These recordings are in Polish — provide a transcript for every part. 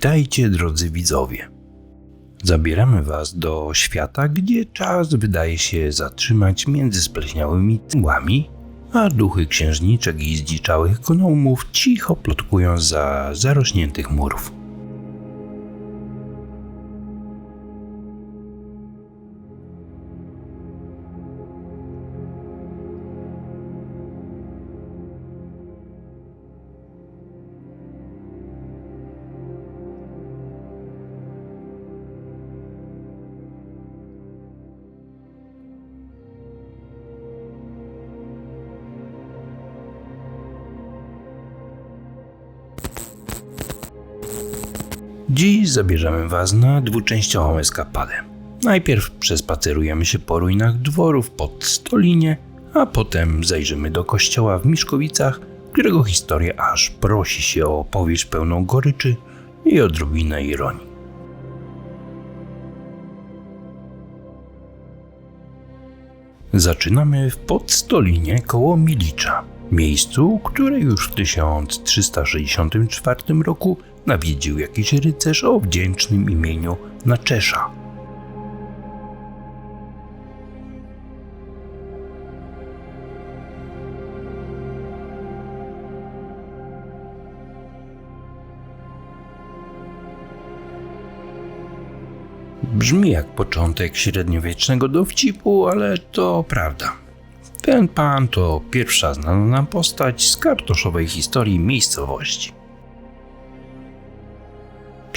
Witajcie, drodzy widzowie. Zabieramy Was do świata, gdzie czas wydaje się zatrzymać między spleśniałymi cygłami, a duchy księżniczek i zdziczałych gnomów cicho plotkują za zarośniętych murów. Dziś zabierzemy Was na dwuczęściową eskapadę. Najpierw przespacerujemy się po ruinach dworów pod Stolinie, a potem zajrzymy do kościoła w Miszkowicach, którego historia aż prosi się o opowieść pełną goryczy i odrobinę ironii. Zaczynamy w Podstolinie koło Milicza, miejscu, które już w 1364 roku nawiedził jakiś rycerz o wdzięcznym imieniu Naczesza. Brzmi jak początek średniowiecznego dowcipu, ale to prawda. Ten pan to pierwsza znana nam postać z kartoszowej historii miejscowości.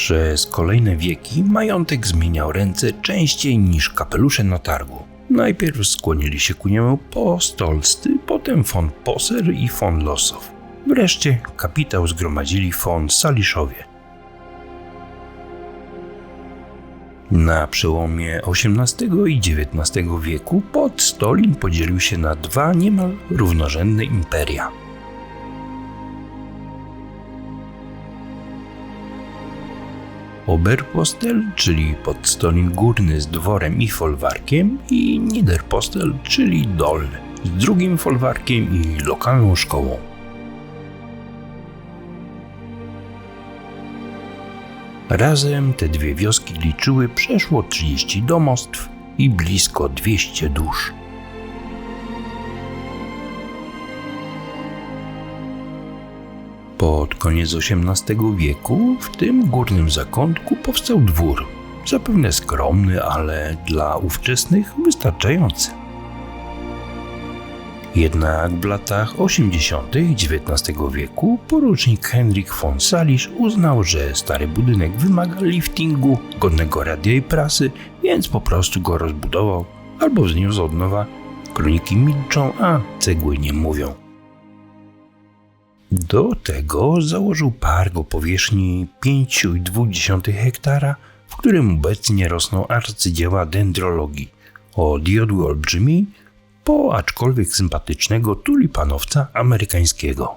Przez kolejne wieki majątek zmieniał ręce częściej niż kapelusze na targu. Najpierw skłonili się ku niemu postolscy, potem von Posser i von Lossow. Wreszcie kapitał zgromadzili von Saliszowie. Na przełomie XVIII i XIX wieku Podstolin podzielił się na dwa niemal równorzędne imperia – Oberpostel, czyli podstolin górny z dworem i folwarkiem i Niederpostel, czyli dolny z drugim folwarkiem i lokalną szkołą. Razem te dwie wioski liczyły przeszło 30 domostw i blisko 200 dusz. Pod koniec XVIII wieku w tym górnym zakątku powstał dwór, zapewne skromny, ale dla ówczesnych wystarczający. Jednak w latach 80. XIX wieku porucznik Henryk von Salisz uznał, że stary budynek wymaga liftingu, godnego radia i prasy, więc po prostu go rozbudował albo wzniósł od nowa. Kroniki milczą, a cegły nie mówią. Do tego założył park o powierzchni 5,2 hektara, w którym obecnie rosną arcydzieła dendrologii, od jodły olbrzymiej po aczkolwiek sympatycznego tulipanowca amerykańskiego.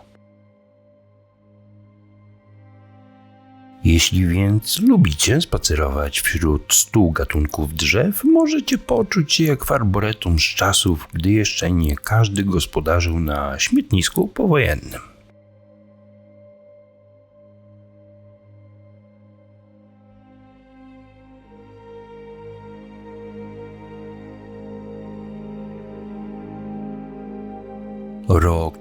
Jeśli więc lubicie spacerować wśród stu gatunków drzew, możecie poczuć się jak w arboretum z czasów, gdy jeszcze nie każdy gospodarzył na śmietnisku powojennym.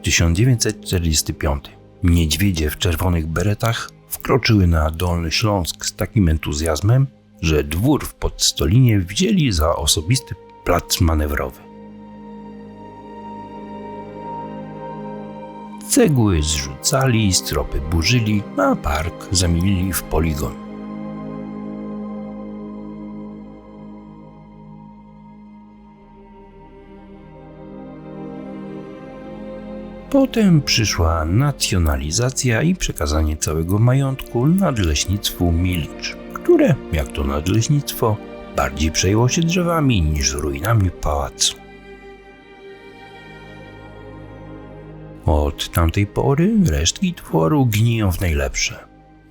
1945. Niedźwiedzie w czerwonych beretach wkroczyły na Dolny Śląsk z takim entuzjazmem, że dwór w Podstolinie wzięli za osobisty plac manewrowy. Cegły zrzucali, stropy burzyli, a park zamienili w poligon. Potem przyszła nacjonalizacja i przekazanie całego majątku nadleśnictwu Milicz, które, jak to nadleśnictwo, bardziej przejęło się drzewami niż ruinami pałacu. Od tamtej pory resztki dworu gniją w najlepsze.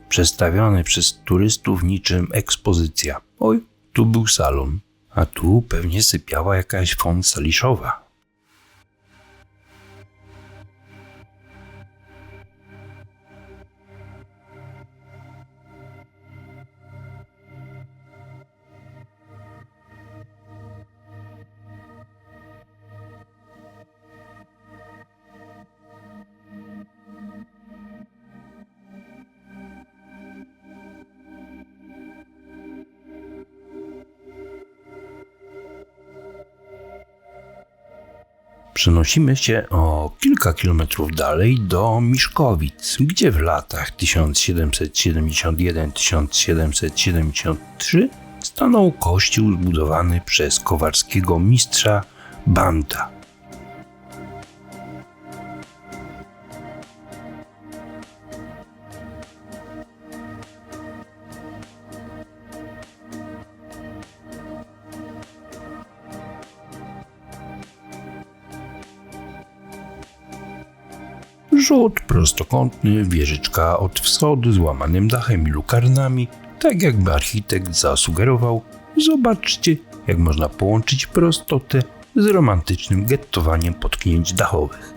Przestawione przez turystów niczym ekspozycja. Oj, tu był salon, a tu pewnie sypiała jakaś font Przenosimy się o kilka kilometrów dalej do Miszkowic, gdzie w latach 1771-1773 stanął kościół zbudowany przez kowarskiego mistrza Banta. Rzut prostokątny, wieżyczka od wschodu z łamanym dachem i lukarnami, tak jakby architekt zasugerował. Zobaczcie, jak można połączyć prostotę z romantycznym gettowaniem potknięć dachowych.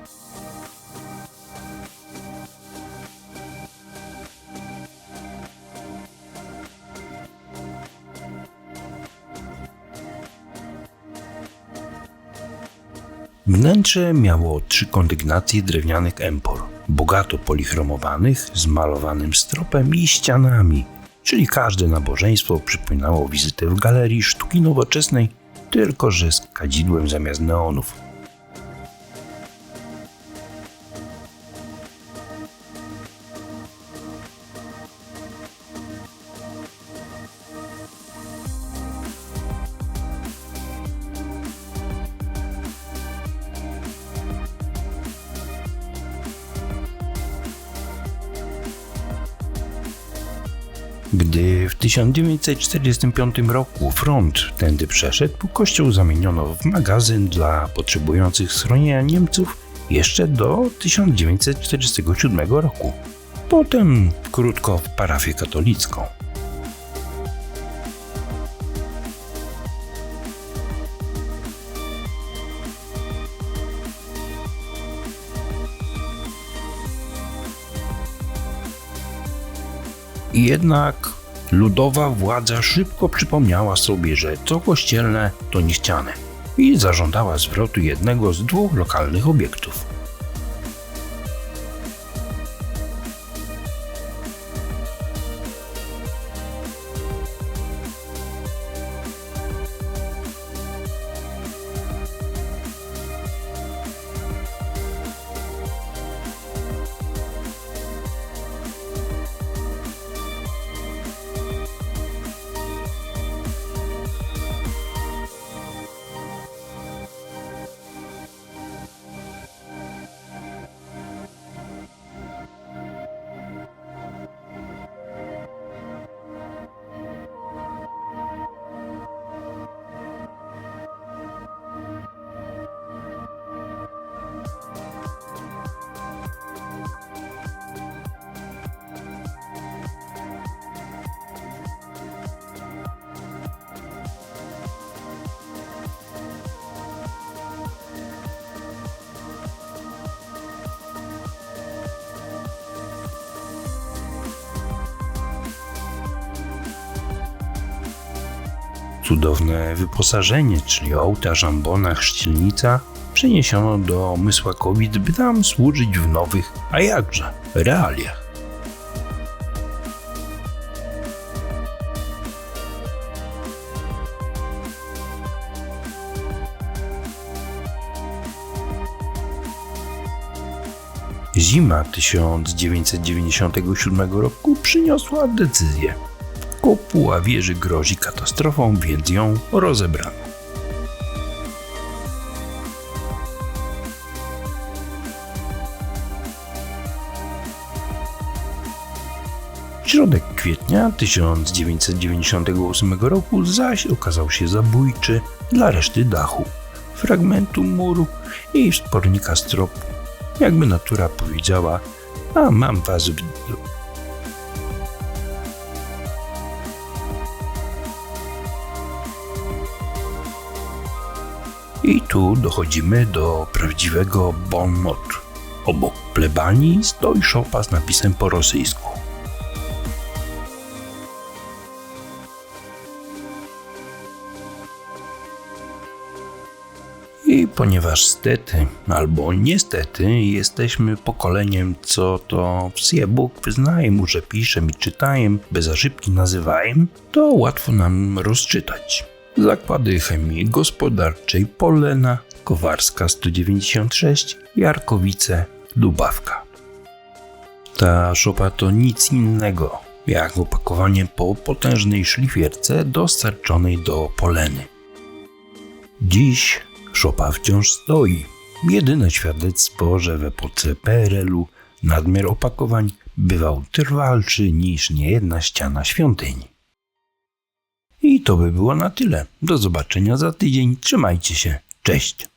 Wnętrze miało trzy kondygnacje drewnianych empor, bogato polichromowanych, z malowanym stropem i ścianami, czyli każde nabożeństwo przypominało wizytę w galerii sztuki nowoczesnej, tylko że z kadzidłem zamiast neonów. Gdy w 1945 roku front tędy przeszedł, kościół zamieniono w magazyn dla potrzebujących schronienia Niemców jeszcze do 1947 roku. Potem krótko w parafię katolicką. Jednak ludowa władza szybko przypomniała sobie, że co kościelne to niechciane i zażądała zwrotu jednego z dwóch lokalnych obiektów. Cudowne wyposażenie, czyli ołtarz, ambona, chrzcielnica, przeniesiono do Mysłakowic, by tam służyć w nowych, a jakże, realiach. Zima 1997 roku przyniosła decyzję. Kopuła wieży grozi katastrofą, więc ją rozebrano. Środek kwietnia 1998 roku zaś okazał się zabójczy dla reszty dachu, fragmentu muru i wspornika stropu. Jakby natura powiedziała, a mam was w... I tu dochodzimy do prawdziwego bon mot. Obok plebanii stoi szopa z napisem po rosyjsku. I ponieważ stety albo niestety jesteśmy pokoleniem, co to wsie Bóg wyznaje mu, że pisze i czytajem, bez zażybki nazywajem, to łatwo nam rozczytać. Zakłady chemii gospodarczej Polena, Kowarska 196, Jarkowice, Lubawka. Ta szopa to nic innego jak opakowanie po potężnej szlifierce dostarczonej do poleny. Dziś szopa wciąż stoi. Jedyne świadectwo, że w epoce PRL-u nadmiar opakowań bywał trwalszy niż niejedna ściana świątyni. I to by było na tyle. Do zobaczenia za tydzień. Trzymajcie się. Cześć.